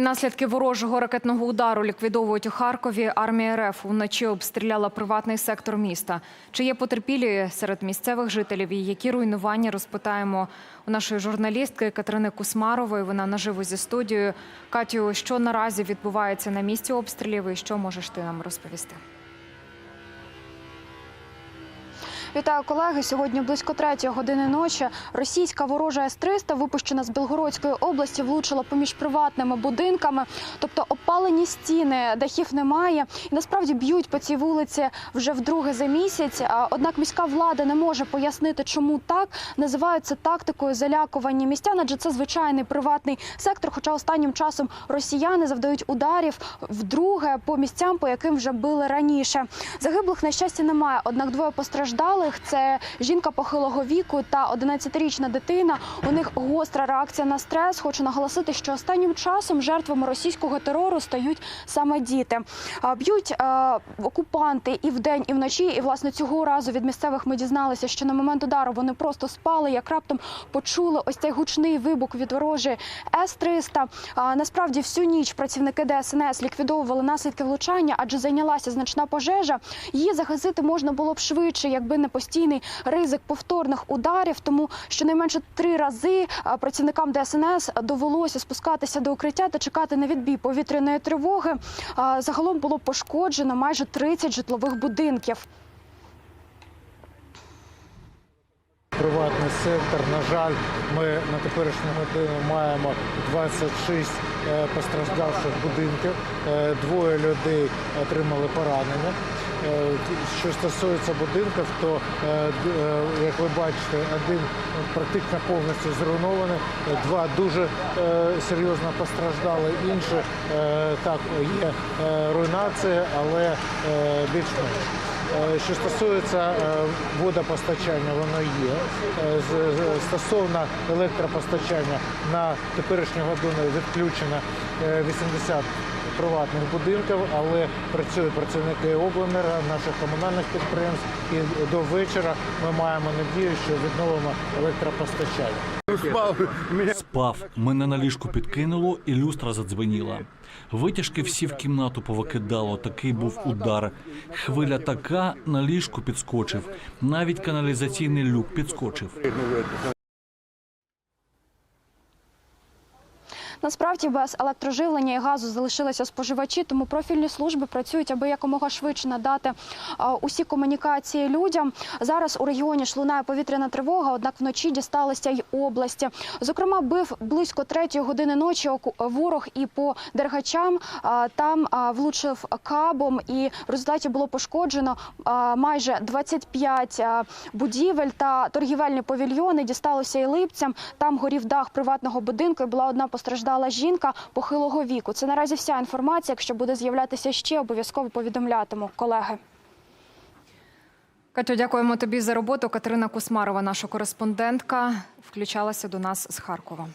І наслідки ворожого ракетного удару ліквідовують у Харкові. Армія РФ вночі обстріляла приватний сектор міста. Чи є потерпілі серед місцевих жителів і які руйнування розпитаємо у нашої журналістки Катерини Кусмарової. Вона наживо зі студією. Катю, що наразі відбувається на місці обстрілів і що можеш ти нам розповісти? Вітаю колеги. Сьогодні близько третьої години ночі російська ворожа С-300, випущена з Белгородської області, влучила поміж приватними будинками, тобто опалені стіни, дахів немає. І насправді б'ють по цій вулиці вже вдруге за місяць. Однак міська влада не може пояснити, чому так називають це тактикою залякування містян, адже це звичайний приватний сектор. Хоча останнім часом росіяни завдають ударів вдруге по місцям, по яким вже били раніше. Загиблих на щастя немає. Однак двоє постраждалих це жінка похилого віку та 11-річна дитина. У них гостра реакція на стрес. Хочу наголосити, що останнім часом жертвами російського терору стають саме діти. Б'ють окупанти і вдень, і вночі. І власне цього разу від місцевих ми дізналися, що на момент удару вони просто спали. Як раптом почули ось цей гучний вибух від ворожої С-300. А, Насправді всю ніч працівники ДСНС ліквідовували наслідки влучання, адже зайнялася значна пожежа. Її загасити можна було б швидше, якби не постійний ризик повторних ударів. Тому щонайменше три рази працівникам ДСНС довелося спускатися до укриття та чекати на відбій повітряної тривоги. Загалом було пошкоджено майже 30 житлових будинків. приватний сектор. На жаль, ми на теперішню годину маємо 26 е, постраждавших будинків. Е, Двоє людей отримали поранення. Е, Що стосується будинків, то е, е, як ви бачите, один практично повністю зруйнований, два дуже серйозно постраждали, інші так є руйнація, але більш-менш. Е, Що стосується водопостачання, воно є. Стосовно електропостачання на теперішню годину відключено е, 80 приватних будинків, але працюють працівники обленерго, наших комунальних підприємств. І до вечора ми маємо надію, що відновимо електропостачання. Спав, мене на ліжку підкинуло, і люстра задзвеніла. Витяжки всі в кімнату повикидало. Такий був удар. Хвиля така на ліжку підскочив. Навіть каналізаційний люк підскочив. Насправді без електроживлення і газу залишилися споживачі, тому профільні служби працюють, аби якомога швидше надати усі комунікації людям. Зараз у регіоні ж лунає повітряна тривога, однак вночі дісталися й області. Зокрема, бив близько третьої години ночі ворог і по дергачам. Там влучив кабом, і в результаті було пошкоджено майже 25 а, будівель та торгівельні павільйони. Дісталося і липцям. Там горів дах приватного будинку. і Була одна постраждала жінка похилого віку. Це наразі вся інформація. Якщо буде з'являтися ще, обов'язково повідомлятиму колеги. Катю, дякуємо тобі за роботу. Катерина Кусмарова, наша кореспондентка, включалася до нас з Харкова.